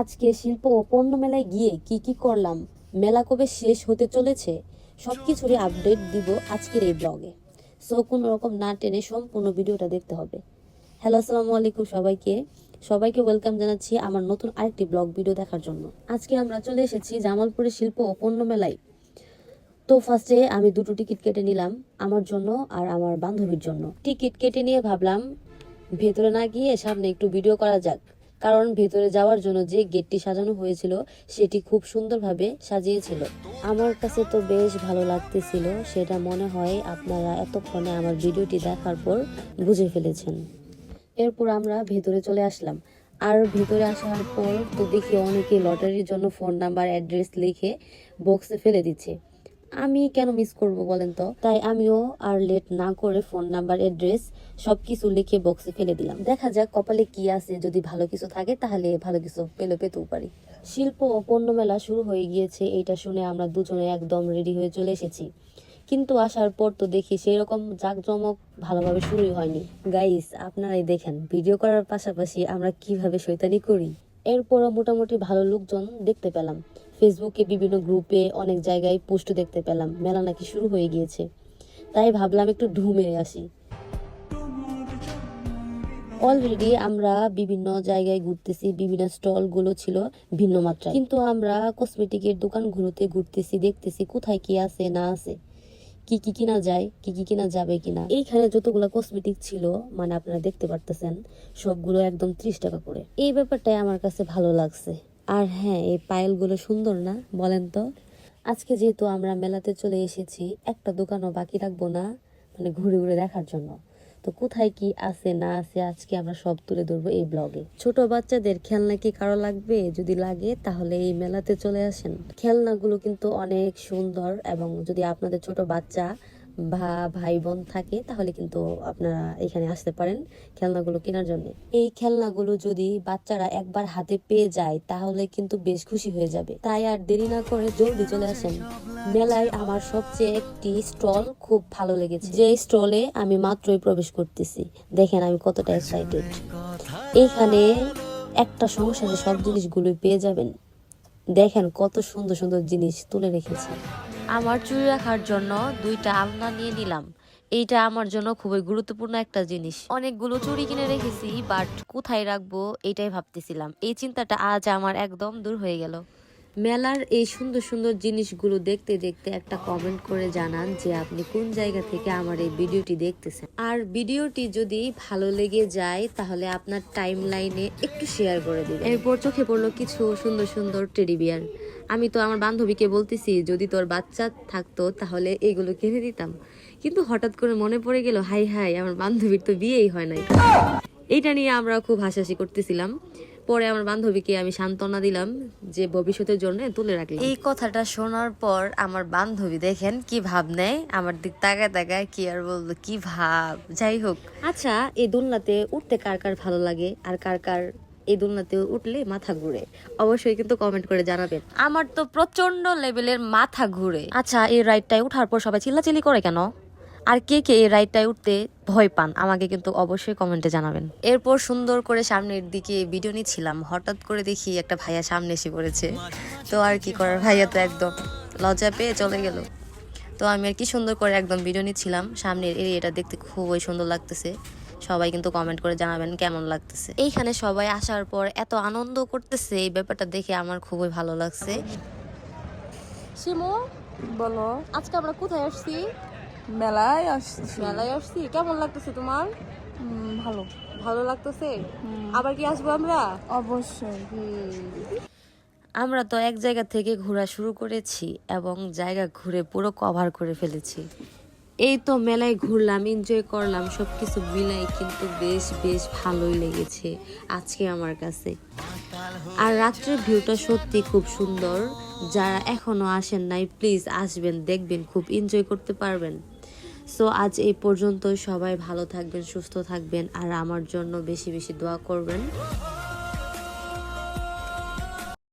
আজকে শিল্প ও পণ্য মেলায় গিয়ে কি কি করলাম, মেলা কবে শেষ হতে চলেছে, সবকিছুরই আপডেট দিব আজকের এই ব্লগে। সো কোনো রকম না টেনে সম্পূর্ণ ভিডিওটা দেখতে হবে। হ্যালো আসসালামু আলাইকুম সবাইকে। সবাইকে ওয়েলকাম জানাচ্ছি আমার নতুন আরেকটি ব্লগ ভিডিও দেখার জন্য। আজকে আমরা চলে এসেছি জামালপুরের শিল্প ও পণ্য মেলায়। তো ফার্স্টে আমি দুটো টিকিট কেটে নিলাম, আমার জন্য আর আমার বান্ধবীর জন্য। টিকিট কেটে নিয়ে ভাবলাম, ভেতরে না গিয়ে সামনে একটু ভিডিও করা যাক। কারণ ভেতরে যাওয়ার জন্য যে গেটটি সাজানো হয়েছিল, সেটি খুব সুন্দরভাবে সাজিয়েছিল। আমার কাছে তো বেশ ভালো লাগতেছিল, সেটা মনে হয় আপনারা এতক্ষণে আমার ভিডিওটি দেখার পর বুঝে ফেলেছেন। এরপর আমরা ভেতরে চলে আসলাম। আর ভিতরে আসার পর তো দেখি অনেকে লটারির জন্য ফোন নাম্বার, অ্যাড্রেস লিখে বক্সে ফেলে দিচ্ছে। আমি কেন মিস করব বলেন তো? তাই আমিও আর লেট না করে ফোন নাম্বার অ্যাড্রেস সবকিছু লিখে বক্সে ফেলে দিলাম। দেখা যাক কপালে কি আছে, যদি ভালো কিছু থাকে তাহলে ভালো কিছু পেলে পেতেও পারি। শিল্প ও পণ্য মেলা শুরু হয়ে গিয়েছে, এইটা শুনে আমরা দুজনে একদম রেডি হয়ে চলে এসেছি। কিন্তু আসার পর তো দেখি সেই রকম জাঁকজমক ভালোভাবে শুরুই হয়নি। গাইস আপনারাই দেখেন ভিডিও করার পাশাপাশি আমরা কীভাবে শৈতানি করি। এরপরও মোটামুটি ভালো লোকজন দেখতে পেলাম। ফেসবুকে বিভিন্ন গ্রুপে অনেক জায়গায় পোস্ট দেখতে পেলাম। মেলা নাকি শুরু হয়ে গিয়েছে। তাই ভাবলাম একটু ঢু মেরে আসি। অলরেডি আমরা বিভিন্ন জায়গায় ঘুরতেছি, বিভিন্ন স্টলগুলো ছিল ভিন্ন মাত্রায়। কিন্তু আমরা কসমেটিকের দোকানগুলোতে ঘুরতেছি, দেখতেছি কোথায় কি আছে, না আছে। কি কি কিনা যায়, কি কি কিনা যাবে কিনা। এইখানে যতগুলো কসমেটিক ছিল মানে আপনারা দেখতে পারতেছেন, সবগুলো একদম ত্রিশ টাকা করে। এই ব্যাপারটাই আমার কাছে ভালো লাগছে। আর হ্যাঁ এই পায়েলগুলো সুন্দর না, বলেন তো? আজকে যেহেতু আমরা মেলাতে চলে এসেছি, একটা দোকানও বাকি রাখব না মানে ঘুরে ঘুরে দেখার জন্য। তো কোথায় কি আছে, না আছে, আজকে আমরা সব তুলে ধরবো এই ব্লগে। ছোট বাচ্চাদের খেলনা কি কারও লাগবে? যদি লাগে, তাহলে এই মেলাতে চলে আসেন। খেলনাগুলো কিন্তু অনেক সুন্দর এবং যদি আপনাদের ছোট বাচ্চা বা ভাই বোন থাকে, তাহলে কিন্তু আপনারা এখানে আসতে পারেন খেলনাগুলো কেনার জন্য। এই খেলনাগুলো যদি বাচ্চারা একবার হাতে পেয়ে যায়, তাহলে কিন্তু বেশ খুশি হয়ে যাবে। তাই আর দেরি না করে জলদি চলে আসেন। মেলায় আমার সবচেয়ে একটি স্টল খুব ভালো লেগেছে। যে স্টলে আমি মাত্রই প্রবেশ করতেছি। দেখেন আমি কতটা এক্সাইটেড এইখানে একটা সংসারে সব জিনিসগুলোই পেয়ে যাবেন। দেখেন কত সুন্দর সুন্দর জিনিস তুলে রেখেছে। আমার চুরি রাখার জন্য দুইটা আলনা নিয়ে নিলাম। এইটা আমার জন্য খুবই গুরুত্বপূর্ণ একটা জিনিস। অনেকগুলো চুরি কিনে রেখেছি বাট কোথায় রাখব এটাই ভাবতেছিলাম। এই চিন্তাটা আজ আমার একদম দূর হয়ে গেল। মেলার এই সুন্দর সুন্দর জিনিসগুলো দেখতে দেখতে একটা কমেন্ট করে জানান যে আপনি কোন জায়গা থেকে আমার এই ভিডিওটি দেখতেছেন। আর ভিডিওটি যদি ভালো লেগে যায়, তাহলে আপনার টাইম লাইনে একটু শেয়ার করে দিবেন। এরপর চোখে পড়ল কিছু সুন্দর সুন্দর টেডি বিয়ার আমি তো আমার বান্ধবীকে বলতেছি, যদি তোর বাচ্চা থাকতো, তাহলে এগুলো কিনে দিতাম। কিন্তু হঠাৎ করে মনে পড়ে গেল, হাই হাই, আমার বান্ধবীর তো বিয়েই হয় নাই। এইটা নিয়ে আমরা খুব হাসাহাসি করতেছিলাম। পরে আমার বান্ধবীকে আমি সান্ত্বনা দিলাম যে ভবিষ্যতের জন্য তুলে রাখলাম এই কথাটা শোনার পর আমার বান্ধবী দেখেন কি ভাব নেয় আমার দিক তাকায় তাকায় কি আর বলব কি ভাব। যাই হোক। আচ্ছা এই দোলনাতে উঠতে কার কার ভালো লাগে আর কার কার এই দোলনাতে উঠলে মাথা ঘুরে? অবশ্যই কিন্তু কমেন্ট করে জানাবেন। আমার তো প্রচণ্ড লেভেলের মাথা ঘুরে। আচ্ছা এই রাইডটায় উঠার পর সবাই চিল্লাচিল্লি করে কেন? আর কে কে এই রাইডটায় উঠতে ভয় পান আমাকে কিন্তু অবশ্যই কমেন্টে জানাবেন। এরপর সুন্দর করে সামনের দিকে ভিডিও নিচ্ছিলাম। হঠাৎ করে দেখি একটা ভাইয়া সামনে এসে পড়েছে। তো আর কি করার? ভাইয়া তো একদম লজ্জা পেয়ে চলে গেল। তো আমি আর কি সুন্দর করে একদম ভিডিও নিচ্ছিলাম। সামনের এরিয়াটা দেখতে খুবই সুন্দর লাগতেছে। সবাই কিন্তু কমেন্ট করে জানাবেন কেমন লাগতেছে। এইখানে সবাই আসার পর এত আনন্দ করতেছে এই ব্যাপারটা দেখে আমার খুবই ভালো লাগছে। শিমু বলো আজকে আমরা কোথায় আসছি? মেলায় আসছি। মেলায় আসছি। কেমন লাগতেছে তোমার? ভালো। ভালো লাগতেছে? আবার কি আসব আমরা? অবশ্যই। আমরা তো এক জায়গা থেকে ঘোরা শুরু করেছি এবং জায়গা ঘুরে পুরো কভার করে ফেলেছি। এই তো মেলায় ঘুরলাম এনজয় করলাম সব কিছু মিলাই কিন্তু বেশ বেশ ভালোই লেগেছে আজকে আমার কাছে। আর রাত্রের ভিউটা সত্যি খুব সুন্দর। যারা এখনও আসেন নাই প্লিজ আসবেন দেখবেন খুব এনজয় করতে পারবেন। সো আজ এই পর্যন্ত সবাই ভালো থাকবেন, সুস্থ থাকবেন, আর আমার জন্য বেশি বেশি দোয়া করবেন।